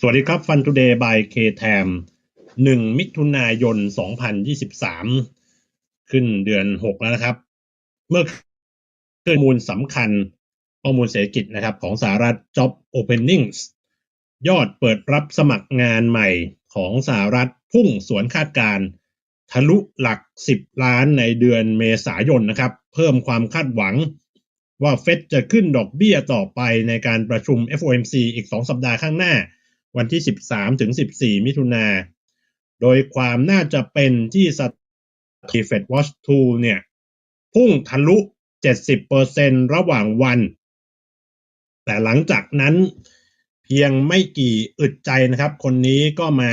สวัสดีครับฟัน o ูเดย์บายเคแทมหนึ่งมิถุนายนสองพันยี่สิบสามขึ้นเดือนหกแล้วนะครับ เมื่อข้อมูลสำคัญข้อมูลเศรษฐกิจนะครับ ของสหรัฐ Job Openings ยอดเปิดรับสมัครงานใหม่ของสหรัฐพุ่งสวนคาดการ ทะลุหลัก 10 ล้านในเดือนเมษายนนะครับ เพิ่มความคาดหวังว่าเฟดจะขึ้นดอกเบี้ยต่อไปในการประชุม FOMC อีก 2 สัปดาห์ข้างหน้า วันที่ 13 ถึง 14 มิถุนา โดยความน่าจะเป็นที่สติ Fed Watch Tool เนี่ย พุ่งทะลุ 70%ระหว่างวัน แต่หลังจากนั้นเพียงไม่กี่อึดใจนะครับ คนนี้ก็มา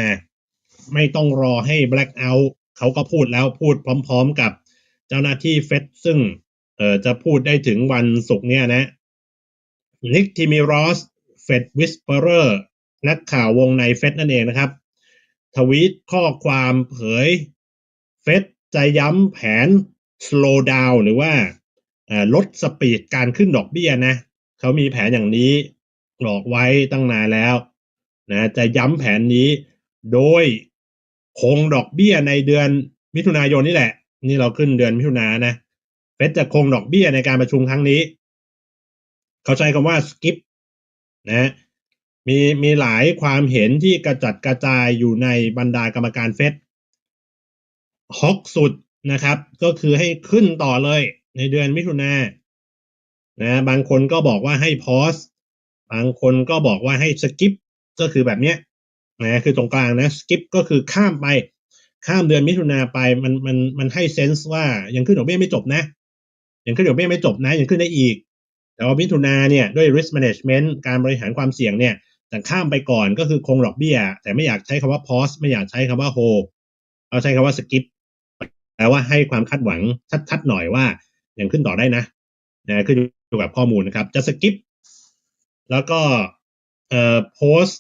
ไม่ต้องรอให้ Black Out เขาก็พูดแล้วพูดพร้อมๆกับเจ้าหน้าที่เฟดซึ่งเออจะพูดได้ถึงวันศุกร์เนี่ยนะนิกทิมิรอสเฟดวิสเปอร์ นักข่าววงในเฟดนั่นเองนะครับ ทวีตข้อความเผยเฟดจะย้ำแผน slow down หรือว่าลดสปีดการขึ้นดอกเบี้ยนะ เขามีแผนอย่างนี้บอกไว้ตั้งนานแล้วนะจะย้ำแผนนี้โดยคงดอกเบี้ยในเดือนมิถุนายนนี่แหละ นี่เราขึ้นเดือนมิถุนานะเฟดจะคงดอกเบี้ยในการประชุมครั้งนี้ เขาใช้คำว่า skip นะ มีมีหลายความเห็นที่กระจัดกระจายอยู่ในบรรดากรรมการเฟดฮอกสุดนะครับ ก็คือให้ขึ้นต่อเลยในเดือนมิถุนานะบางคนก็บอกว่าให้พอสบางคนก็บอกว่าให้สกิปก็คือแบบเนี้ยนะคือตรงกลางนะสกิปก็คือข้ามไป ข้ามเดือนมิถุนาไปมันมันมันให้เซนส์ว่ายังขึ้นดอกเบี้ยไม่จบนะ ยังขึ้นดอกเบี้ยไม่จบนะ ยังขึ้นได้อีก แต่ว่ามิถุนาเนี่ยด้วย risk management การบริหารความเสี่ยงเนี่ย แต่ข้ามไปก่อนก็คือคงดอกเบี้ย แต่ไม่อยากใช้คำว่า pause ไม่อยากใช้คำว่า hold เอาใช้คำว่า skip แปลว่าให้ความคาดหวังชัดๆหน่อยว่ายังขึ้นต่อได้นะนะขึ้นอยู่กับข้อมูลนะครับ จะ skip แล้วก็เอ่อ post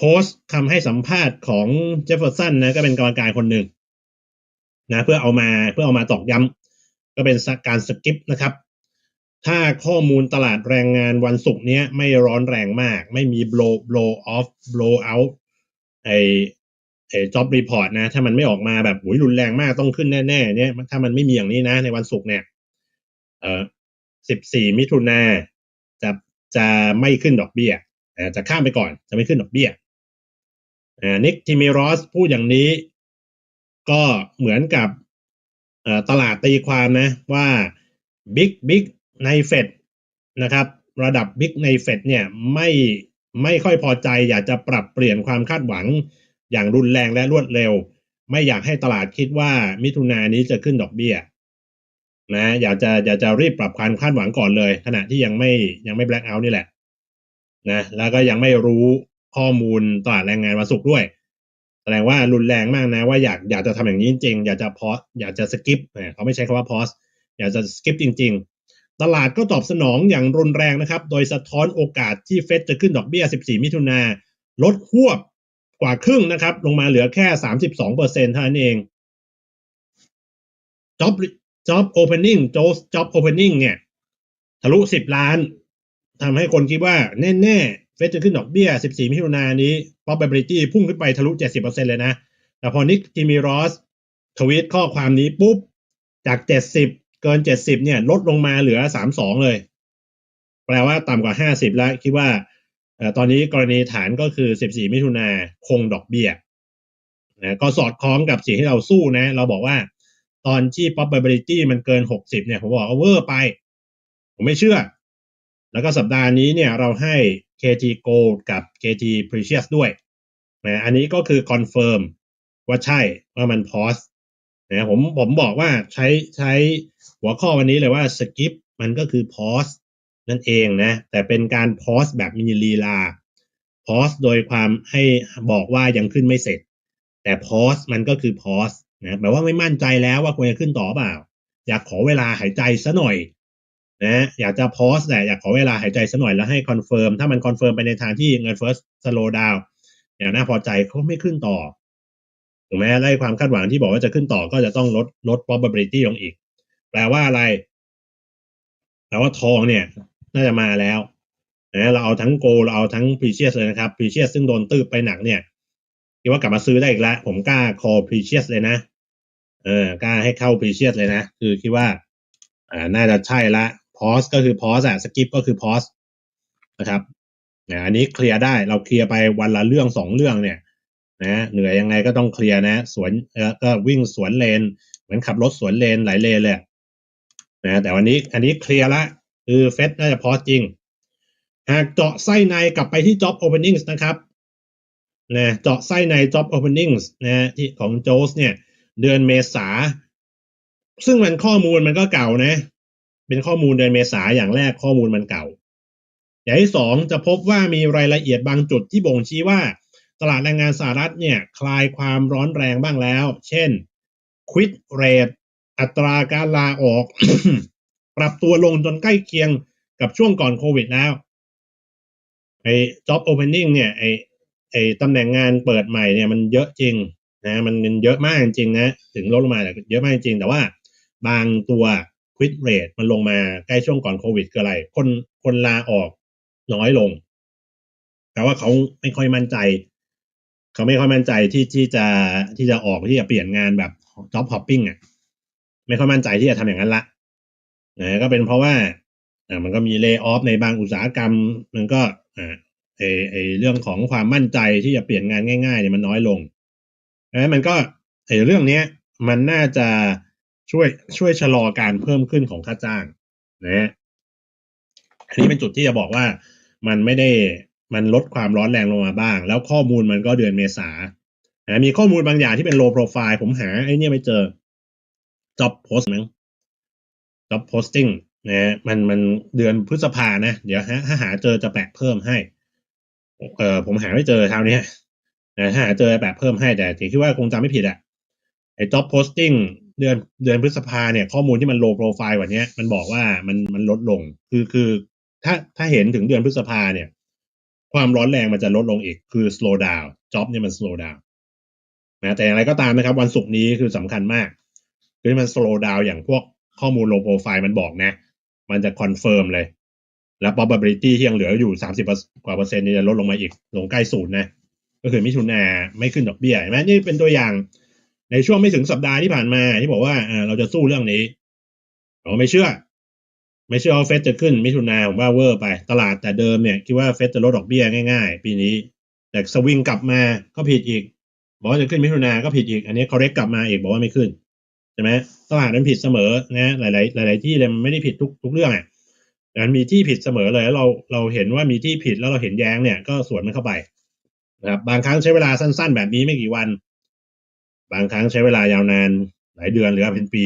post คำให้สัมภาษณ์ของเจฟเฟอร์สันนะก็เป็นกรรมการคนหนึ่งนะเพื่อเอามาเพื่อเอามาตอกย้ำก็เป็นการสกิปนะครับ ถ้าข้อมูลตลาดแรงงานวันศุกร์นี้ไม่ร้อนแรงมาก ไม่มี blow blow off blow out ไอไอ job report นะ ถ้ามันไม่ออกมาแบบหุยรุนแรงมากต้องขึ้นแน่ๆเนี่ยถ้ามันไม่มีอย่างนี้นะ ในวันศุกร์เนี่ยเออ14มิถุนาจะจะไม่ขึ้นดอกเบี้ยจะข้ามไปก่อนจะไม่ขึ้นดอกเบี้ยนิกทิมิรอสพูดอย่างนี้ ก็เหมือนกับตลาดตีความนะว่าบิ๊กบิ๊ก ในเฟดนะครับ ระดับบิ๊กในเฟดเนี่ยไม่ไม่ค่อยพอใจ อยากจะปรับเปลี่ยนความคาดหวังอย่างรุนแรงและรวดเร็ว ไม่อยากให้ตลาดคิดว่ามิถุนายนนี้จะขึ้นดอกเบี้ยนะอยากจะอยากจะรีบปรับความคาดหวังก่อนเลย ขณะที่ยังไม่ยังไม่แบล็คเอาท์นี่แหละนะแล้วก็ยังไม่รู้ข้อมูลตลาดแรงงานวันศุกร์ด้วย แสดงว่ารุนแรงมากนะ ว่าอยากอยากจะทำอย่างนี้จริงๆอยากจะพอสอยากจะสกิปเขาไม่ใช้คำว่าพอสอยากจะสกิปจริง ตลาดก็ตอบสนองอย่างรุนแรงนะครับ โดยสะท้อนโอกาสที่เฟดจะขึ้นดอกเบี้ย 14 มิถุนาลดหวบกว่าครึ่งนะครับ ลงมาเหลือแค่ 32เปอร์เซ็นต์เท่านั้นเอง job job opening job job opening เนี่ย ทะลุ 10 ล้านทำให้คนคิดว่า แน่ๆ เฟดจะขึ้นดอกเบี้ย 14 มิถุนายนนี้ probability พุ่งขึ้นไปทะลุ 70%เลยนะ แต่พอนิกจิมิรอสทวีตข้อความนี้ปุ๊บ จาก 70 เกินเจ็ดสิบเนี่ยลดลงมาเหลือสามสองเลย แปลว่าต่ำกว่าห้าสิบแล้ว คิดว่าตอนนี้กรณีฐานก็คือสิบสี่มิถุนาคงดอกเบี้ยนะก็สอดคล้องกับสิ่งที่เราสู้นะ เราบอกว่าตอนที่ probability มันเกินหกสิบเนี่ย ผมบอกว่าเวอร์ไป ผมไม่เชื่อ แล้วก็สัปดาห์นี้เนี่ยเราให้ KT Gold กับ KT Precious ด้วยนะอันนี้ก็คือคอนเฟิร์มว่าใช่ว่ามันพอส นะผมผมบอกว่าใช้ใช้หัวข้อวันนี้เลยว่าสกิปมันก็คือพอสนั่นเองนะ แต่เป็นการพอสแบบมีลีลาพอสโดยความให้บอกว่ายังขึ้นไม่เสร็จ แต่พอสมันก็คือพอสนะแปลว่าไม่มั่นใจแล้วว่าควรจะขึ้นต่อเปล่า อยากขอเวลาหายใจซะหน่อยนะอยากจะพอสแต่อยากขอเวลาหายใจซะหน่อยแล้วให้คอนเฟิร์มถ้ามันคอนเฟิร์มไปในทางที่เงินเฟิร์สสโลดาวอย่างน่าพอใจเขาไม่ขึ้นต่อ ถูกไหมไล่ความคาดหวังที่บอกว่าจะขึ้นต่อก็จะต้องลดลด probability ลงอีก แปลว่าอะไร แปลว่าทองเนี่ย น่าจะมาแล้วนะเราเอาทั้งโกเราเอาทั้งพรีเชียสเลยนะครับพรีเชียสซึ่งโดนตืบไปหนักเนี่ยคิดว่ากลับมาซื้อได้อีกแล้วผมกล้าคอพรีเชียสเลยนะเออกล้าให้เข้าพรีเชียสเลยนะ คือคิดว่า อ่าน่าจะใช่ละพอสก็คือพอสอะสกิปก็คือพอสนะครับนะอันนี้เคลียร์ได้เราเคลียร์ไปวันละเรื่องสองเรื่องเนี่ย นะเหนื่อยยังไงก็ต้องเคลียร์นะ สวนเออก็วิ่งสวนเลน เหมือนขับรถสวนเลนหลายเลนเลยอะนะแต่วันนี้อันนี้เคลียร์ละคือเฟสน่าจะพอจริง หากเจาะไส้ในกลับไปที่ job openings นะครับนะเจาะไส้ใน job openings นะที่ของโจสเนี่ย เดือนเมษา ซึ่งมันข้อมูลมันก็เก่านะ เป็นข้อมูลเดือนเมษาอย่างแรกข้อมูลมันเก่า อย่างที่สองจะพบว่ามีรายละเอียดบางจุดที่บ่งชี้ว่า ตลาดแรงงานสหรัฐเนี่ยคลายความร้อนแรงบ้างแล้ว เช่น quit rate อัตราการลาออก ปรับตัวลงจนใกล้เคียงกับช่วงก่อนโควิดแล้วไอ้ job opening เนี่ยไอ้ไอ้ตำแหน่งงานเปิดใหม่เนี่ยมันเยอะจริงนะมันมันเยอะมากจริงนะ ถึงลดลงมาแต่เยอะมากจริง แต่ว่าบางตัว quit rate มันลงมาใกล้ช่วงก่อนโควิดคืออะไร คนคนลาออกน้อยลง แต่ว่าเขาไม่ค่อยมั่นใจ เขาไม่ค่อยมั่นใจที่ที่จะที่จะออกที่จะเปลี่ยนงานแบบ job hopping อะ ไม่ค่อยมั่นใจที่จะทำอย่างนั้นละนะก็เป็นเพราะว่าอ่ามันก็มีเลิกออฟในบางอุตสาหกรรม มันก็อ่าไอไอเรื่องของความมั่นใจที่จะเปลี่ยนงานง่ายๆเนี่ยมันน้อยลงนะมันก็ไอเรื่องเนี้ย มันน่าจะช่วยช่วยชะลอการเพิ่มขึ้นของค่าจ้างนะอันนี้เป็นจุดที่จะบอกว่ามันไม่ได้ มันลดความร้อนแรงลงมาบ้าง แล้วข้อมูลมันก็เดือนเมษานะมีข้อมูลบางอย่างที่เป็น low profile ผมหาไอ้นี่ไม่เจอ job post มั้ง job posting นะมันมันเดือนพฤษภานะ เดี๋ยวฮะถ้าหาเจอจะแปะเพิ่มให้ เออผมหาไม่เจอเท่านี้นะถ้าหาเจอแปะเพิ่มให้แต่ถือคิดว่าคงจำไม่ผิดอะไอ้ job posting เดือนเดือนพฤษภาเนี่ย ข้อมูลที่มัน low profile กว่านี้มันบอกว่ามันมันลดลง คือคือถ้าถ้าเห็นถึงเดือนพฤษภาเนี่ย ความร้อนแรงมันจะลดลงอีกคือ slow down job เนี่ยมัน slow down นะแต่อย่างไรก็ตามนะครับ วันศุกร์นี้คือสำคัญมาก คือมัน slow down อย่างพวกข้อมูล low profile มันบอกนะ มันจะ confirm เลย แล้ว probability ที่ยังเหลืออยู่30กว่าเปอร์เซ็นต์นี่จะลดลงมาอีก ลงใกล้ศูนย์นะ ก็คือมิถุนาไม่ขึ้นดอกเบี้ยเห็นไหมนี่เป็นตัวอย่างในช่วงไม่ถึงสัปดาห์ที่ผ่านมาที่บอกว่าอ่าเราจะสู้เรื่องนี้เราไม่เชื่อ ไม่เชื่อว่าเฟดจะขึ้นมิถุนาผมว่าเวอร์ไปตลาดแต่เดิมเนี่ย คิดว่าเฟดจะลดดอกเบี้ยง่ายๆ ปีนี้ แต่สวิงกลับมาก็ผิดอีก บอกว่าจะขึ้นมิถุนาก็ผิดอีก อันนี้เขาเรกกลับมาอีกบอกว่าไม่ขึ้นใช่ไหมตลาดมันผิดเสมอนะหลายๆหลาย ๆ ที่เลยมันไม่ได้ผิดทุกทุกเรื่องอะแต่มันมีที่ผิดเสมอเลยแล้วเราเราเห็นว่ามีที่ผิดแล้วเราเห็นแย้งเนี่ยก็สวนมันเข้าไปนะครับบางครั้งใช้เวลาสั้น ๆ แบบนี้ไม่กี่วัน บางครั้งใช้เวลายาวนานหลายเดือนหรือเป็นปี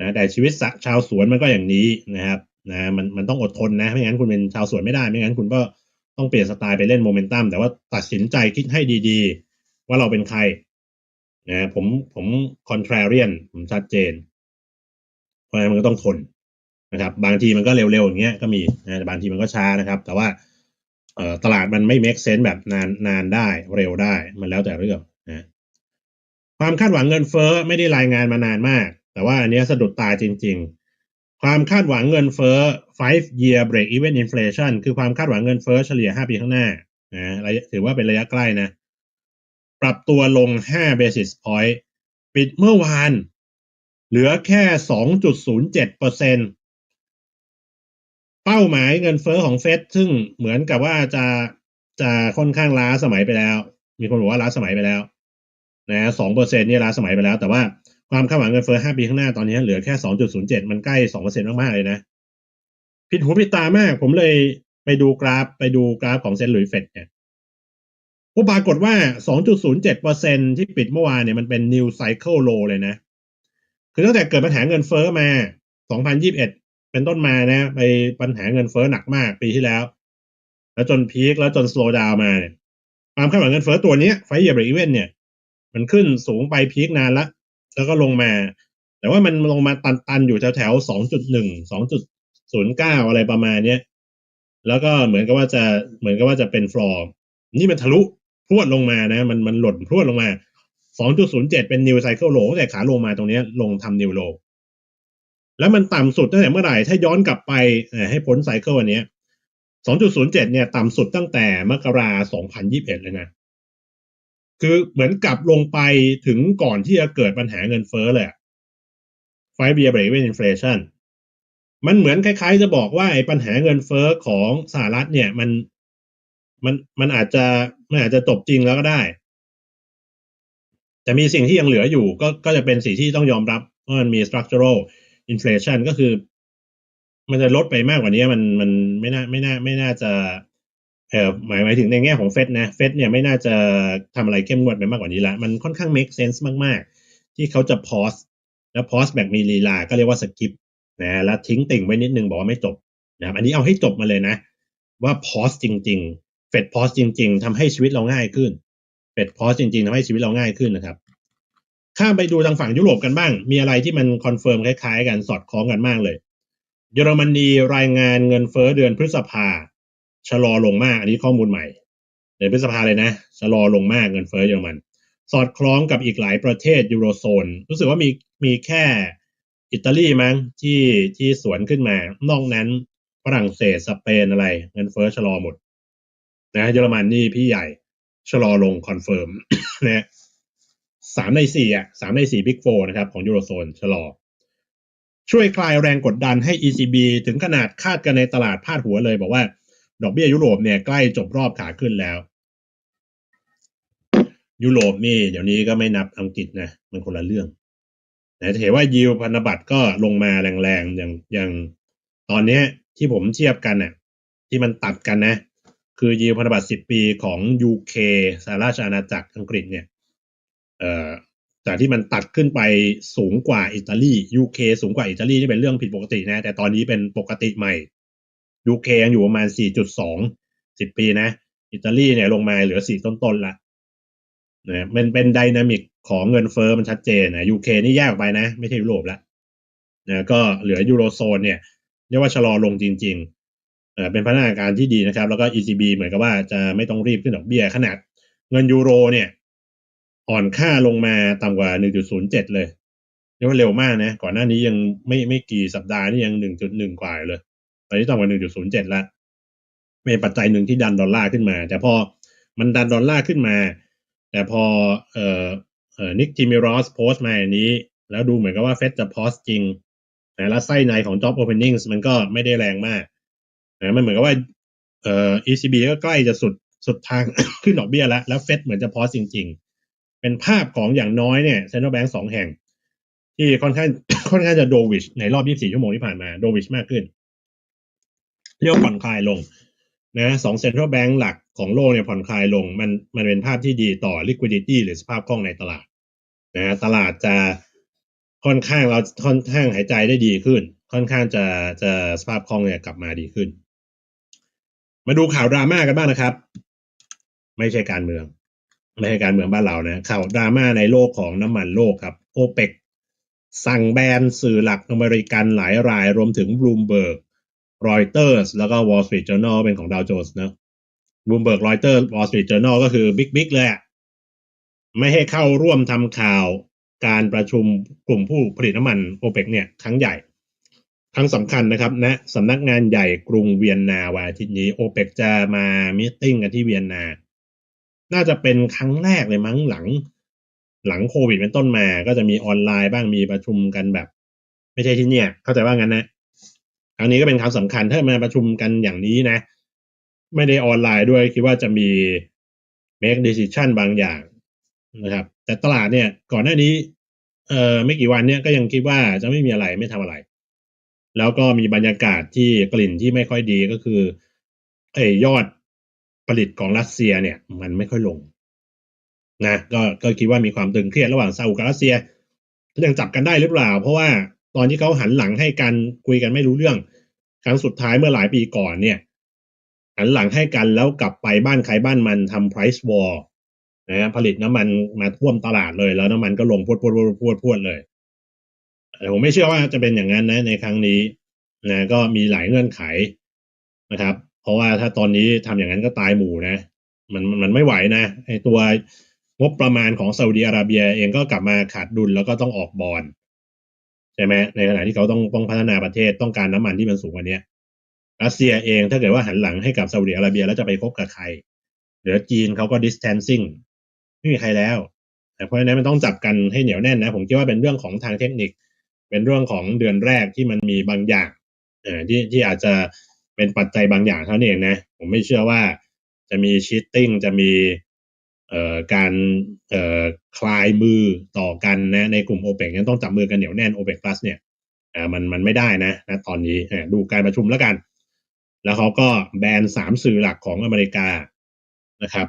นะแต่ชีวิตชาวสวนมันก็อย่างนี้นะครับนะมันมันต้องอดทนนะไม่งั้นคุณเป็นชาวสวนไม่ได้ ไม่งั้นคุณก็ต้องเปลี่ยนสไตล์ไปเล่นโมเมนตัมแต่ว่าตัดสินใจคิดให้ดีๆ ว่าเราเป็นใครนะผมผมคอนทราเรียนผมชัดเจน เพราะฉะนั้นมันก็ต้องทนนะครับ บางทีมันก็เร็วๆอย่างเงี้ยก็มีนะแต่บางทีมันก็ช้านะครับ แต่ว่าเอ่อตลาดมันไม่ make sense แบบนานนานได้เร็วได้มันแล้วแต่เรื่องนะความคาดหวังเงินเฟ้อไม่ได้รายงานมานานมาก แต่ว่าอันนี้สะดุดตาจริง ๆ ความคาดหวังเงินเฟ้อ five year break even inflation คือความคาดหวังเงินเฟ้อเฉลี่ย 5 ปีข้างหน้านะถือว่าเป็นระยะใกล้นะ ปรับตัวลง 5 basis point ปิดเมื่อวาน เหลือแค่ 2.07เปอร์เซ็นเป้าหมายเงินเฟ้อของเฟดซึ่งเหมือนกับว่าจะจะค่อนข้างล้าสมัยไปแล้ว มีคนบอกว่าล้าสมัยไปแล้วนะสองเปอร์เซ็นนี่ล้าสมัยไปแล้ว แต่ว่า ความคาดหวังเงินเฟ้อ5ปีข้างหน้าตอนนี้เหลือแค่ 2.07 มันใกล้2เปอร์เซ็นต์มากๆเลยนะ ผิดหูผิดตามาก ผมเลยไปดูกราฟไปดูกราฟของเซนต์หลุยส์เฟดเนี่ยก็ปรากฏว่า 2.07%ที่ปิดเมื่อวานเนี่ยมันเป็น new cycle low เลยนะ คือตั้งแต่เกิดปัญหาเงินเฟ้อมา 2021 เป็นต้นมานะ ไปปัญหาเงินเฟ้อหนักมากปีที่แล้ว แล้วจนพีคแล้วจน slow down มาเนี่ยความคาดหวังเงินเฟ้อตัวนี้ไฟเยียบอีเวนเนี่ย มันขึ้นสูงไปพีคนานละ แล้วก็ลงมา แต่ว่ามันลงมาตันๆอยู่แถวแถว2.1 2.09องจุดศูนย์เก้าอะไรประมาณเนี้ยแล้วก็เหมือนกับว่าจะเหมือนกับว่าจะเป็นฟลอร์นี่มันทะลุพรวดลงมานะ มันมันหล่นพรวดลงมา2.07เป็น new cycle low ตั้งแต่ขาลงมาตรงนี้ลงทำ new low แล้วมันต่ำสุดตั้งแต่เมื่อไหร่ ถ้าย้อนกลับไปให้พ้นไซเคิลอันนี้2.07เจ็ดเนี่ยต่ำสุดตั้งแต่มกรา2021เลยนะ คือเหมือนกลับลงไปถึงก่อนที่จะเกิดปัญหาเงินเฟ้อเลยไฟเบียร์เบรกเวนอินฟลชันมันเหมือนคล้ายๆ จะบอกว่าไอ้ปัญหาเงินเฟ้อของสหรัฐเนี่ยมันมันมันอาจจะมันอาจจะจบจริงแล้วก็ได้ แต่มีสิ่งที่ยังเหลืออยู่ ก็ก็จะเป็นสิ่งที่ต้องยอมรับว่ามันมี structural inflation ก็คือ มันจะลดไปมากกว่านี้มันมันไม่น่าไม่น่าไม่น่าจะ เออหมายหมายถึงในแง่ของเฟดนะเฟดเนี่ยไม่น่าจะทำอะไรเข้มงวดไปมากกว่านี้ละมันค่อนข้าง make sense มาก ๆ ที่เขาจะ pause แล้ว pause แบบมีลีลาก็เรียกว่า skip นะแล้วทิ้งติ่งไว้นิดนึงบอกว่าไม่จบนะครับอันนี้เอาให้จบมาเลยนะ ว่า pause จริง ๆ เฟด pause จริง ๆทำให้ชีวิตเราง่ายขึ้นเฟด pause จริง ๆทำให้ชีวิตเราง่ายขึ้นนะครับข้ามไปดูทางฝั่งยุโรปกันบ้าง มีอะไรที่มันคอนเฟิร์มคล้าย ๆ กันสอดคล้องกันมากเลย เยอรมนีรายงานเงินเฟ้อเดือนพฤษภา ชะลอลงมาก อันนี้ข้อมูลใหม่เดือนพฤษภาเลยนะชะลอลงมากเงินเฟ้อเยอรมัน สอดคล้องกับอีกหลายประเทศยูโรโซน รู้สึกว่ามีมีแค่อิตาลีมั้งที่ที่สวนขึ้นมา นอกนั้นฝรั่งเศสสเปนอะไร เงินเฟ้อชะลอหมด นะเยอรมันนี่พี่ใหญ่ชะลอลงคอนเฟิร์มนะสามในสี่อะสามในสี่บิ๊กโฟนะครับ ของยูโรโซนชะลอ ช่วยคลายแรงกดดันให้ ECB ถึงขนาดคาดกันในตลาดพาดหัวเลย บอกว่า ดอกเบี้ยยุโรปเนี่ยใกล้จบรอบขาขึ้นแล้ว ยุโรปนี่เดี๋ยวนี้ก็ไม่นับอังกฤษนะ มันคนละเรื่องนะจะเห็นว่ายิวพันธบัตรก็ลงมาแรงๆอย่างอย่างตอนนี้ที่ผมเทียบกันน่ะ ที่มันตัดกันนะ คือยิวพันธบัตร10ปีของ UK สหราชอาณาจักรอังกฤษเนี่ย เอ่อจากที่มันตัดขึ้นไปสูงกว่าอิตาลี UK สูงกว่าอิตาลีนี่เป็นเรื่องผิดปกตินะ แต่ตอนนี้เป็นปกติใหม่ UK ยังอยู่ประมาณ 4.2 10 ปีนะ อิตาลีเนี่ยลงมาเหลือ 4 ต้นๆละนะมันเป็นไดนามิกของเงินเฟอ้อมันชัดเจนนะ UK นี่แยกออกไปนะ ไม่ใช่ยุโรปละนะก็เหลือยูโรโซนเนี่ยเรียกว่าชะลอลงจริงๆเอ่อเป็นพัฒนาการที่ดีนะครับ แล้วก็ ECB เหมือนกับว่าจะไม่ต้องรีบขึ้นดอกเบี้ยขนาดเงินยูโรเนี่ย อ่อนค่าลงมาต่ำกว่า 1.07 เลยเรียกว่าเร็วมากนะ ก่อนหน้านี้ยังไม่ไม่กี่สัปดาห์นี่ยัง 1.1 กว่าเลย ตอนนี้ต่ำกว่า1.07แล้วเป็นปัจจัยหนึ่งที่ดันดอลลาร์ขึ้นมา แต่พอมันดันดอลลาร์ขึ้นมา แต่พอเอ่อเอ่อนิกจิมิรอสโพสต์มาอย่างนี้ แล้วดูเหมือนกับว่าเฟดจะพอสจริงนะแล้วไส้ในของ job openings มันก็ไม่ได้แรงมากนะมันเหมือนกับว่าเอ่อ ECB ก็ใกล้จะสุดสุดทางขึ้นดอกเบี้ยแล้วแล้วเฟดเหมือนจะพอสจริง ๆ เป็นภาพของอย่างน้อยเนี่ยเซ็นทรัลแบงก์สองแห่ง ที่ค่อนข้างค่อนข้างจะโดวิชในรอบ 24 ชั่วโมงที่ผ่านมาโดวิชมากขึ้น เรียกผ่อนคลายลงนะสองเซ็นทรัลแบงก์หลักของโลกเนี่ยผ่อนคลายลง มันมันเป็นภาพที่ดีต่อ liquidity หรือสภาพคล่องในตลาดนะตลาดจะค่อนข้างเราค่อนข้างหายใจได้ดีขึ้น ค่อนข้างจะจะสภาพคล่องเนี่ยกลับมาดีขึ้น มาดูข่าวดราม่ากันบ้างนะครับ ไม่ใช่การเมือง ไม่ใช่การเมืองบ้านเรานะ ข่าวดราม่าในโลกของน้ำมันโลกครับโอเปกสั่งแบนสื่อหลักอเมริกันหลายราย รวมถึงบลูมเบิร์ก รอยเตอร์สแล้วก็ Wall Street Journal เป็นของดาวโจนส์นะบูมเบิร์กรอยเตอร์ Wall Street Journal ก็คือบิ๊กบิ๊กเลยไม่ให้เข้าร่วมทำข่าวการประชุมกลุ่มผู้ผลิตน้ำมันโอเปกเนี่ย ครั้งใหญ่ ครั้งสำคัญนะครับณนะสำนักงานใหญ่กรุงเวียนนาวันอาทิตย์นี้โอเปกจะมามิ팅กันที่เวียนนา น่าจะเป็นครั้งแรกเลยมั้งหลัง หลังโควิดเป็นต้นมา ก็จะมีออนไลน์บ้างมีประชุมกันแบบ ไม่ใช่ที่เนี่ย เข้าใจว่างั้นนะ ครั้งนี้ก็เป็นครั้งสำคัญถ้ามาประชุมกันอย่างนี้นะ ไม่ได้ออนไลน์ด้วยคิดว่าจะมี make decision บางอย่างนะครับ แต่ตลาดเนี่ย ก่อนหน้านี้ เอ่อไม่กี่วันเนี่ยก็ยังคิดว่าจะไม่มีอะไรไม่ทำอะไร แล้วก็มีบรรยากาศที่กลิ่นที่ไม่ค่อยดีก็คือไอ้ยอดผลิตของรัสเซียเนี่ย มันไม่ค่อยลงนะก็ก็คิดว่ามีความตึงเครียดระหว่างซาอุกับรัสเซียยังจับกันได้หรือเปล่า เพราะว่า ตอนที่เขาหันหลังให้กันคุยกันไม่รู้เรื่อง ครั้งสุดท้ายเมื่อหลายปีก่อนเนี่ย หันหลังให้กันแล้วกลับไปบ้านใครบ้านมันทำ price war นะผลิตน้ำมันมาท่วมตลาดเลย แล้วน้ำมันก็ลงพวดพวดพวดพวดพวดเลยแต่ผมไม่เชื่อว่าจะเป็นอย่างนั้นนะ ในครั้งนี้นะก็มีหลายเงื่อนไขนะครับ เพราะว่าถ้าตอนนี้ทำอย่างนั้นก็ตายหมู่นะ มันมันไม่ไหวนะไอตัวงบประมาณของซาอุดีอาระเบียเองก็กลับมาขาดดุลแล้วก็ต้องออกบอล ช่ไหมในขณะที่เขาต้องต้องพัฒนาประเทศต้องการน้ำมันที่มันสูงกว่านี้รัสเซียเองถ้าเกิดว่าหันหลังให้กับซาอุดิอาระเบียแล้วจะไปคบกับใครหรือจีนเขาก็ distancing ไม่มีใครแล้ว แต่เพราะฉะนั้นมันต้องจับกันให้เหนียวแน่นนะ ผมคิดว่าเป็นเรื่องของทางเทคนิค เป็นเรื่องของเดือนแรกที่มันมีบางอย่างเอ่อที่ที่อาจจะเป็นปัจจัยบางอย่างเท่านั้นเองนะ ผมไม่เชื่อว่าจะมีชีตติ้งจะมี การคลายมือต่อกันนะในกลุ่มโอเปกยังต้องจับมือกันเหนียวแน่นโอเปก plus เนี่ยมันมันไม่ได้นะนะตอนนี้ดูการประชุมแล้วกัน แล้วเขาก็แบนสามสื่อหลักของอเมริกานะครับ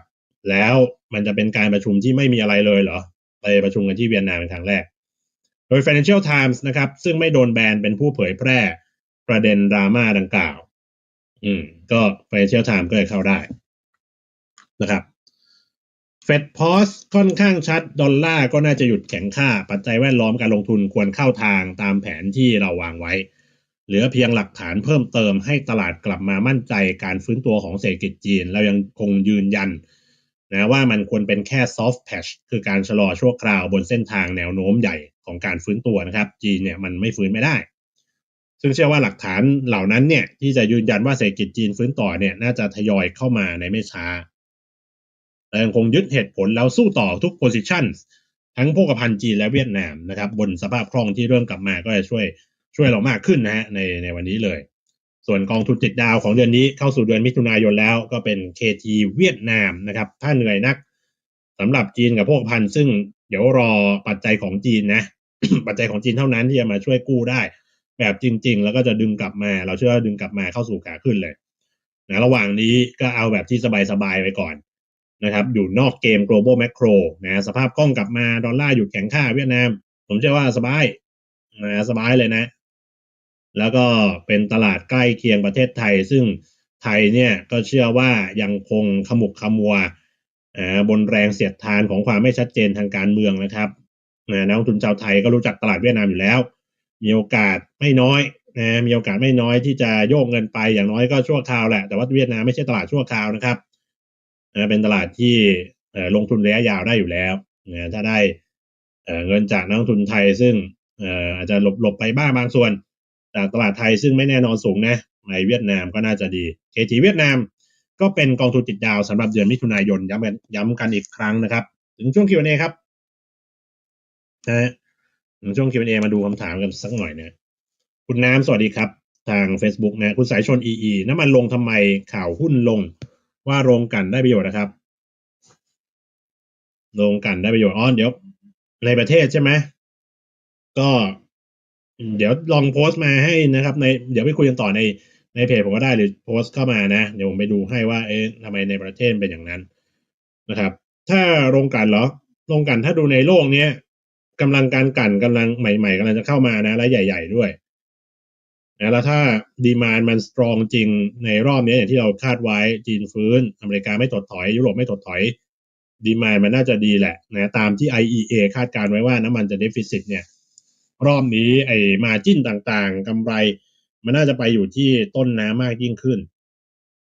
แล้วมันจะเป็นการประชุมที่ไม่มีอะไรเลยเหรอ ไปประชุมกันที่เวียนนาเป็นครั้งแรก โดย Financial Times นะครับ ซึ่งไม่โดนแบนเป็นผู้เผยแพร่ประเด็นดราม่าดังกล่าว อืม ก็ Financial Times ก็เลยเข้าได้นะครับ ดพอสค่อนข้างชัด ดอลลาร์ก็น่าจะหยุดแข็งค่า ปัจจัยแวดล้อมการลงทุนควรเข้าทางตามแผนที่เราวางไว้ เหลือเพียงหลักฐานเพิ่มเติมให้ตลาดกลับมามั่นใจการฟื้นตัวของเศรษฐกิจจีน เรายังคงยืนยันนะว่ามันควรเป็นแค่ soft patch คือการชะลอชั่วคราวบนเส้นทางแนวโน้มใหญ่ของการฟื้นตัวนะครับ จีนเนี่ยมันไม่ฟื้นไม่ได้ ซึ่งเชื่อว่าหลักฐานเหล่านั้นเนี่ยที่จะยืนยันว่าเศรษฐกิจจีนฟื้นต่อเนี่ยน่าจะทยอยเข้ามาในไม่ช้า แต่ยังคงยึดเหตุผลแล้วสู้ต่อทุก position ทั้งพวกพันจีนและเวียดนามนะครับ บนสภาพคล่องที่เริ่มกลับมาก็จะช่วยช่วยเรามากขึ้นนะฮะในในวันนี้เลย ส่วนกองทุนติดดาวของเดือนนี้เข้าสู่เดือนมิถุนายนแล้วก็เป็น KT เวียดนามนะครับ ถ้าเหนื่อยนักสำหรับจีนกับพวกพันซึ่งเดี๋ยวรอปัจจัยของจีนนะ ปัจจัยของจีนเท่านั้นที่จะมาช่วยกู้ได้ แบบจริง ๆ แล้วก็จะดึงกลับมา เราเชื่อว่าดึงกลับมาเข้าสู่ขาขึ้นเลยนะระหว่างนี้ก็เอาแบบที่สบายๆไปก่อน นะครับอยู่นอกเกม global macro นะสภาพคล่องกลับมาดอลลาร์หยุดแข็งค่าเวียดนาม ผมเชื่อว่าสบายนะสบายเลยนะ แล้วก็เป็นตลาดใกล้เคียงประเทศไทย ซึ่งไทยเนี่ยก็เชื่อว่ายังคงขมุกขมัวบนแรงเสียดทานของความไม่ชัดเจนทางการเมืองนะครับนะนักลงทุนชาวไทยก็รู้จักตลาดเวียดนามอยู่แล้ว มีโอกาสไม่น้อยนะมีโอกาสไม่น้อยที่จะโยกเงินไปอย่างน้อยก็ชั่วคราวแหละแต่ว่าเวียดนามไม่ใช่ตลาดชั่วคราวนะครับ นะเป็นตลาดที่ลงทุนระยะยาวได้อยู่แล้วนะถ้าได้เงินจากนักลงทุนไทยซึ่งอาจจะหลบหลบไปบ้างบางส่วน จากตลาดไทยซึ่งไม่แน่นอนสูงนะในเวียดนามก็น่าจะดี KT เวียดนามก็เป็นกองทุนติดดาวสำหรับเดือนมิถุนายนย้ำกันย้ำกันอีกครั้งนะครับ ถึงช่วง Q&A ครับนะฮะถึงช่วง Q&A มาดูคำถามกันสักหน่อยนะคุณน้ำสวัสดีครับ ทาง Facebook นะ คุณสายชน EE น้ำมันลงทำไมข่าวหุ้นลง ว่าโรงกันได้ประโยชน์นะครับ โรงกันได้ประโยชน์อ๋อเดี๋ยว ในประเทศใช่ไหมก็ เดี๋ยวลองโพสต์มาให้นะครับ ในเดี๋ยวไปคุยกันต่อในในเพจผมก็ได้หรือโพสต์เข้ามานะ เดี๋ยวผมไปดูให้ว่าเอ๊ะทำไมในประเทศเป็นอย่างนั้นนะครับ ถ้าโรงกันเหรอโรงกันถ้าดูในโลกเนี้ยกำลังการกันกำลังใหม่ ๆกำลังจะเข้ามานะและใหญ่ ๆ ด้วย นะแล้วถ้าดีมานมันสตรองจริงในรอบนี้อย่างที่เราคาดไว้จีนฟื้น อเมริกาไม่ถดถอย ยุโรปไม่ถดถอยดีมานมันน่าจะดีแหละนะตามที่ IEA คาดการไว้ว่าน้ำมันจะเดฟิซิตเนี่ยรอบนี้ไอ้มาจิ้นต่างๆกำไร มันน่าจะไปอยู่ที่ต้นน้ำมากยิ่งขึ้น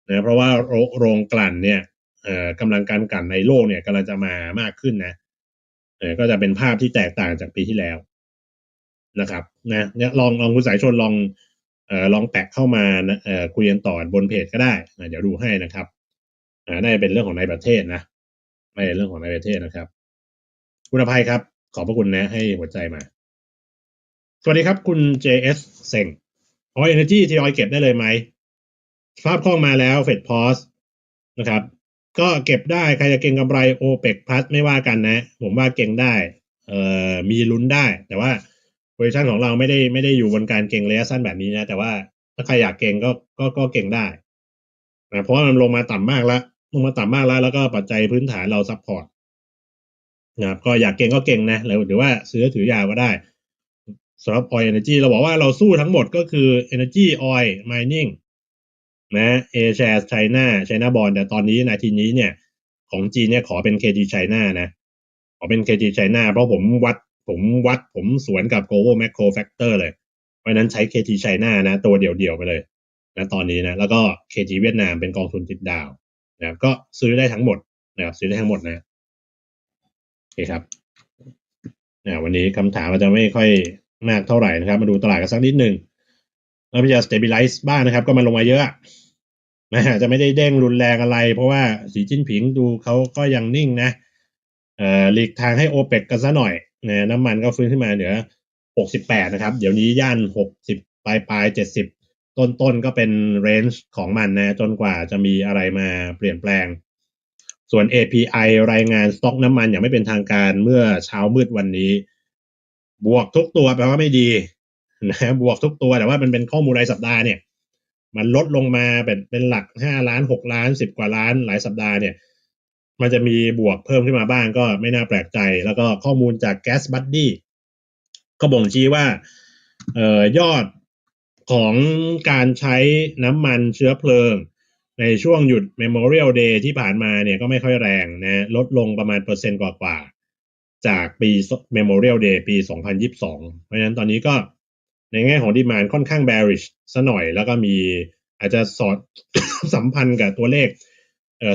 นะเพราะว่าโรงกลั่นเนี่ยเอ่อกำลังการกลั่นในโลกเนี่ยกำลังจะมามากขึ้นนะก็จะเป็นภาพที่แตกต่างจากปีที่แล้วนะครับนะเนี่ยลองลองคุณสายชนลอง ลองแตะเข้ามาคุยกันต่อบนเพจก็ได้เดี๋ยวดูให้นะครับอ่าน่าจะเป็นเรื่องของในประเทศนะไม่ใช่เรื่องของในประเทศนะครับ คุณอภัยครับ ขอบพระคุณนะให้หัวใจมา สวัสดีครับคุณ JS เซงออยเอเนจีที่ออยเก็บได้เลยไหมสภาพคล่องมาแล้วเฟดพอสนะครับ ก็เก็บได้ ใครจะเก็งกำไรโอเปกพลัสไม่ว่ากันนะ ผมว่าเก่งได้ เอ่อมีลุ้นได้ แต่ว่า โพซิชันของเราไม่ได้ไม่ได้อยู่บนการเก่งระยะสั้นแบบนี้นะ แต่ว่าถ้าใครอยากเก่งก็ก็ก็เก่งได้นะเพราะว่ามันลงมาต่ำมากแล้วลงมาต่ำมากแล้ว แล้วก็ปัจจัยพื้นฐานเราซัพพอร์ตนะครับก็อยากเก่งก็เก่งนะหรือว่าซื้อถือยาวก็ได้สำหรับ Oil Energy เราบอกว่าเราสู้ทั้งหมดก็คือ Energy Oil Mining นะ A Shares China China Bond แต่ตอนนี้นาทีนี้เนี่ย ของจีนเนี่ยขอเป็น KT China นะ ขอเป็น KT China เพราะผมวัด ผมวัดผมสวนกับ Global Macro Factor เลย เพราะนั้นใช้ KT China นะ ตัวเดี่ยวๆไปเลยนะตอนนี้นะ แล้วก็ KT เวียดนามเป็นกองทุนติดดาวนะครับก็ซื้อได้ทั้งหมดนะครับซื้อได้ทั้งหมดนะโอเคครับนะวันนี้คำถามอาจจะไม่ค่อยมากเท่าไหร่นะครับ มาดูตลาดกันสักนิดหนึ่งแล้วมันจะ stabilize บ้างนะครับ ก็มันลงมาเยอะนะจะไม่ได้เด้งรุนแรงอะไร เพราะว่าสีจิ้นผิงดูเขาก็ยังนิ่งนะเอ่อหลีกทางให้โอเปกกันซะหน่อย นะน้ำมันก็ฟื้นขึ้นมาเหนือ 68 นะครับ เดี๋ยวนี้ย่าน 60 ปลายปลาย 70 ต้นต้นก็เป็นเรนจ์ของมันนะ จนกว่าจะมีอะไรมาเปลี่ยนแปลง ส่วน API รายงานสต็อกน้ำมันอย่างไม่เป็นทางการเมื่อเช้ามืดวันนี้ บวกทุกตัวแปลว่าไม่ดีนะบวกทุกตัวแต่ว่ามันเป็นข้อมูลรายสัปดาห์เนี่ย มันลดลงมาเป็นเป็นหลักห้าล้านหกล้านสิบกว่าล้านหลายสัปดาห์เนี่ย มันจะมีบวกเพิ่มขึ้นมาบ้างก็ไม่น่าแปลกใจ แล้วก็ข้อมูลจาก Gas Buddy ก็บ่งชี้ว่าเอ่อยอดของการใช้น้ำมันเชื้อเพลิง ในช่วงหยุด Memorial Day ที่ผ่านมาเนี่ยก็ไม่ค่อยแรงนะลดลงประมาณเปอร์เซ็นต์กว่าๆจากปี Memorial Day ปี 2022 เพราะฉะนั้นตอนนี้ก็ในแง่ของดีมานค่อนข้าง bearish ซะหน่อย แล้วก็มีอาจจะสอดสัมพันธ์กับตัวเลข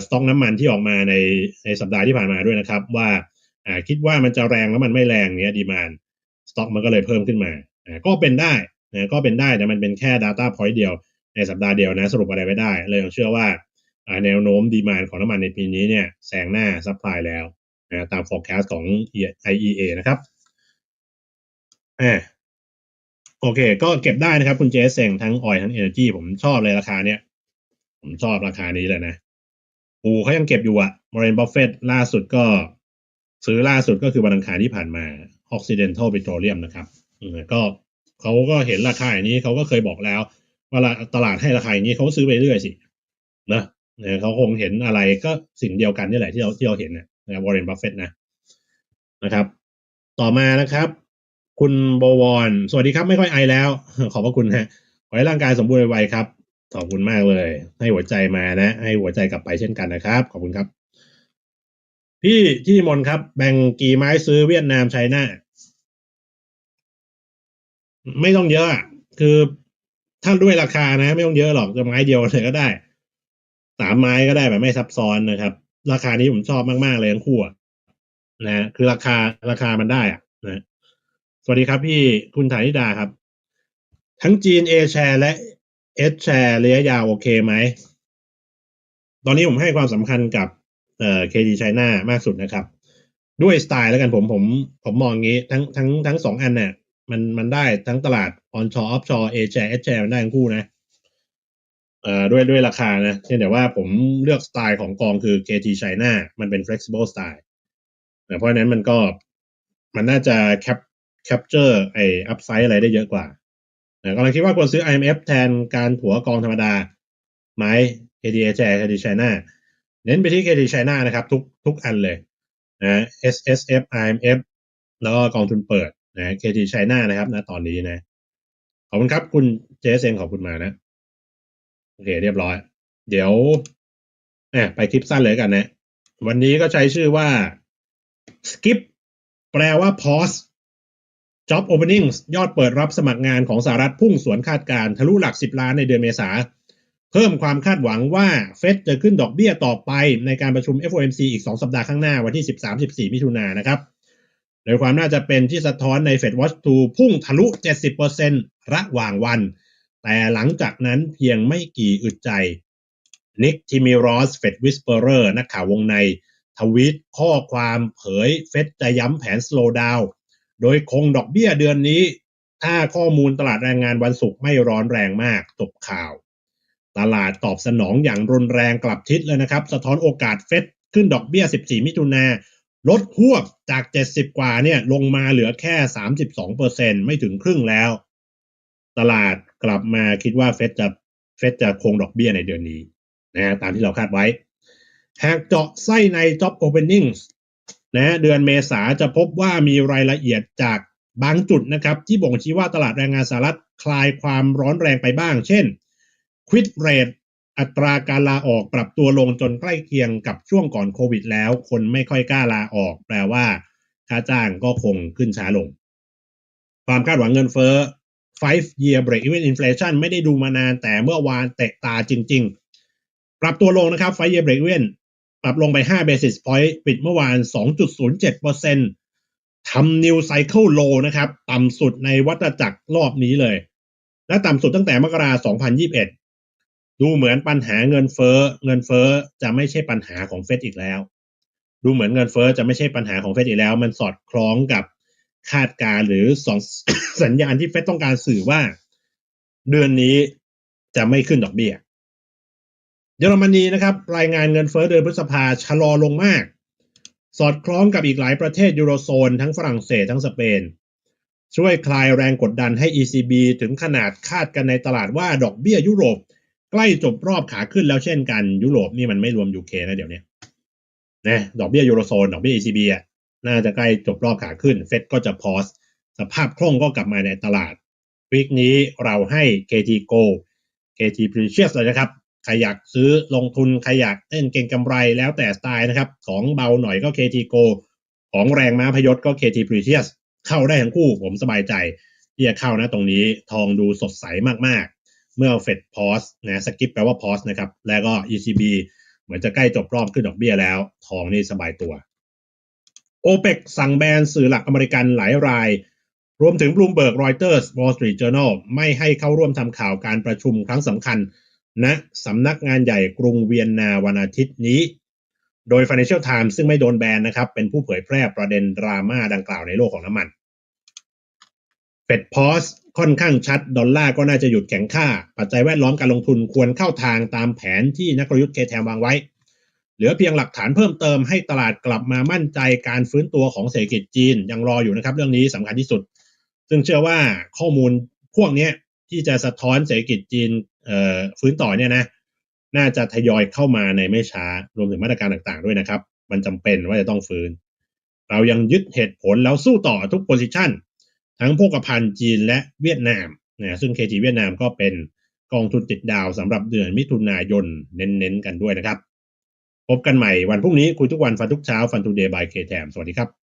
สต็อกน้ำมันที่ออกมาในในสัปดาห์ที่ผ่านมาด้วยนะครับ ว่าคิดว่ามันจะแรงแล้วมันไม่แรงเนี้ยดีมานสต็อกมันก็เลยเพิ่มขึ้นมาก็เป็นได้นะก็เป็นได้แต่มันเป็นแค่ Data Point เดียวในสัปดาห์เดียวนะสรุปอะไรไม่ได้เลยยังเชื่อว่าแนวโน้มดีมานของน้ำมันในปีนี้เนี่ยแซงหน้าซัพพลายแล้วนะตาม forecast ของ IEA นะครับอ่าโอเค ก็เก็บได้นะครับ คุณเจสเซงทั้งออยทั้งเอเนจีผมชอบเลยราคาเนี้ยผมชอบราคานี้เลยนะ ปูเขายังเก็บอยู่อะมอร์เรนบัฟเฟตล่าสุดก็ ซื้อล่าสุดก็คือวันอังคารที่ผ่านมา Occidental Petroleum นะครับก็เขาก็เห็นราคาอย่างนี้เขาก็เคยบอกแล้ว ว่าตลาดให้ราคาอย่างนี้เขาซื้อไปเรื่อยสินะเนี่ยเขาคงเห็นอะไรก็สิ่งเดียวกันนี่แหละที่เราที่เราเห็นนะนะวอร์เรนบัฟเฟตนะนะครับ ต่อมานะครับ คุณบวรสวัสดีครับไม่ค่อยไอแล้ว ขอบพระคุณฮะขอให้ร่างกายสมบูรณ์ไวๆครับ ขอบคุณมากเลย ให้หัวใจมานะ ให้หัวใจกลับไปเช่นกันนะครับ ขอบคุณครับ พี่ที่มนครับ แบ่งกี่ไม้ซื้อเวียดนามไชน่าไม่ต้องเยอะคือถ้าด้วยราคานะ ไม่ต้องเยอะหรอกจะไม้เดียวเลยก็ได้สามไม้ก็ได้แบบไม่ซับซ้อนนะครับ ราคานี้ผมชอบมาก ๆ เลยทั้งคู่นะคือราคาราคามันได้อะนะสวัสดีครับพี่คุณฐานิดาครับ ทั้งจีน A share และ S share ระยะยาวโอเคไหม ตอนนี้ผมให้ความสำคัญกับเอ่อ KD China มากสุดนะครับ ด้วยสไตล์แล้วกันผมผมผมมองงี้ทั้งทั้งทั้งสองอันเนี่ยมันมันได้ทั้งตลาด onshore offshore A share S share มันได้ทั้งคู่นะเอ่อด้วยด้วยราคานะเช่นแต่ว่าผมเลือกสไตล์ของกองคือ KT China มันเป็น flexible style เพราะฉะนั้นมันก็มันน่าจะ cap capture ไอ้ upside อะไรได้เยอะกว่า กำลังคิดว่าควรซื้อ IMF แทนการถัวกองธรรมดาไหม KD share KD China เน้นไปที่ KDA China นะครับ ทุกทุกอันเลยนะ SSF IMF แล้วก็กองทุนเปิดนะ KDA China นะครับนะตอนนี้นะ ขอบคุณครับ คุณเจสเองขอบคุณมานะ โอเค เรียบร้อย เดี๋ยวเอ่ไปคลิปสั้นเลยกันนะ วันนี้ก็ใช้ชื่อว่า skip แปลว่า pause job openings ยอดเปิดรับสมัครงานของสหรัฐพุ่งสวนคาดการทะลุหลัก 10 ล้านในเดือนเมษา เพิ่มความคาดหวังว่าเฟดจะขึ้นดอกเบี้ยต่อไปในการประชุม FOMC อีก 2 สัปดาห์ข้างหน้าวันที่ 13-14 มิถุนายนนะครับโดยความน่าจะเป็นที่สะท้อนใน Fed Watch 2 พุ่งทะลุ 70%ระหว่างวัน แต่หลังจากนั้นเพียงไม่กี่อึดใจนิกทิมิรอสเฟดวิสเปอร์นักข่าววงใน ทวีตข้อความเผยเฟดจะย้ำแผน slow down โดยคงดอกเบี้ยเดือนนี้ ถ้าข้อมูลตลาดแรงงานวันศุกร์ไม่ร้อนแรงมากจบข่าว ตลาดตอบสนองอย่างรุนแรงกลับทิศเลยนะครับ สะท้อนโอกาสเฟดขึ้นดอกเบี้ย 14 มิถุนาลดพวกจาก 70 กว่าเนี่ยลงมาเหลือแค่ 32เปอร์เซ็นไม่ถึงครึ่งแล้ว ตลาดกลับมาคิดว่าเฟดจะเฟดจะคงดอกเบี้ยในเดือนนี้นะตามที่เราคาดไว้ หากเจาะไส้ใน job openings นะเดือนเมษาจะพบว่ามีรายละเอียดจากบางจุดนะครับที่บ่งชี้ว่าตลาดแรงงานสหรัฐคลายความร้อนแรงไปบ้าง เช่น quit rate อัตราการลาออกปรับตัวลงจนใกล้เคียงกับช่วงก่อนโควิดแล้ว คนไม่ค่อยกล้าลาออก แปลว่า ค่าจ้างก็คงขึ้นช้าลง ความคาดหวังเงินเฟ้อ5 year break even inflation ไม่ได้ดูมานานแต่เมื่อวานเตะตาจริง ๆ ปรับตัวลงนะครับ5 year break even ปรับลงไป 5 basis point ปิดเมื่อวาน 2.07%ทำ new cycle low นะครับ ต่ำสุดในวัฏจักรรอบนี้เลย และต่ำสุดตั้งแต่มกราคม 2021 ดูเหมือนปัญหาเงินเฟ้อ เงินเฟ้อจะไม่ใช่ปัญหาของเฟดอีกแล้ว ดูเหมือนเงินเฟ้อจะไม่ใช่ปัญหาของเฟดอีกแล้ว มันสอดคล้องกับคาดการณ์หรือสองสัญญาณที่เฟดต้องการสื่อว่า เดือนนี้จะไม่ขึ้นดอกเบี้ย เยอรมนีนะครับ รายงานเงินเฟ้อเดือนพฤษภาชะลอลงมาก สอดคล้องกับอีกหลายประเทศยูโรโซน ทั้งฝรั่งเศสทั้งสเปน ช่วยคลายแรงกดดันให้ ECB ถึงขนาดคาดกันในตลาดว่าดอกเบี้ยยุโรป ใกล้จบรอบขาขึ้นแล้วเช่นกันยุโรปนี่มันไม่รวม UK นะเดี๋ยวนี้นะดอกเบี้ยยูโรโซนดอกเบี้ย ECB อะน่าจะใกล้จบรอบขาขึ้น เฟดก็จะพอสสภาพคล่องก็กลับมาในตลาดวีคนี้เราให้ KT Go KT Precious เลยนะครับ ใครอยากซื้อลงทุนใครอยากเล่นเก่งกำไรแล้วแต่สไตล์นะครับ ของเบาหน่อยก็ KT Go ของแรงม้าพยศก็ KT Precious เข้าได้ทั้งคู่ผมสบายใจ ที่จะเข้านะตรงนี้ทองดูสดใสมากๆ เมื่อเฟดพอสนะสกิปแปลว่าพอสนะครับ แล้วก็ ECB เหมือนจะใกล้จบรอบขึ้นดอกเบี้ยแล้ว ทองนี่สบายตัวโอเปกสั่งแบนสื่อหลักอเมริกันหลายราย รวมถึง Bloomberg Reuters Wall Street Journal ไม่ให้เข้าร่วมทำข่าวการประชุมครั้งสำคัญ ณนะสำนักงานใหญ่กรุงเวียนนาวันอาทิตย์นี้ โดย Financial Times ซึ่งไม่โดนแบนนะครับ เป็นผู้เผยแพร่ประเด็นดราม่าดังกล่าวในโลกของน้ำมันเฟดพอสค่อนข้างชัด ดอลลาร์ก็น่าจะหยุดแข็งค่า ปัจจัยแวดล้อมการลงทุนควรเข้าทางตามแผนที่นักกลยุทธ์เคแทมวางไว้ เหลือเพียงหลักฐานเพิ่มเติมให้ตลาดกลับมามั่นใจการฟื้นตัวของเศรษฐกิจจีนยังรออยู่นะครับ เรื่องนี้สำคัญที่สุด ซึ่งเชื่อว่าข้อมูลพวกนี้ที่จะสะท้อนเศรษฐกิจจีน ฟื้นต่อเนี่ยนะน่าจะทยอยเข้ามาในไม่ช้ารวมถึงมาตรการต่างๆด้วยนะครับ มันจำเป็นว่าจะต้องฟื้น เรายังยึดเหตุผลแล้วสู้ต่อทุกโพซิชันทั้งพวกพันจีนและเวียดนามนะซึ่ง KT เวียดนามก็เป็นกองทุนติดดาวสำหรับเดือนมิถุนายนเน้นๆกันด้วยนะครับ พบกันใหม่วันพรุ่งนี้คุยทุกวันฟันทุกเช้าฟันทูเดย์บายเคแทมสวัสดีครับ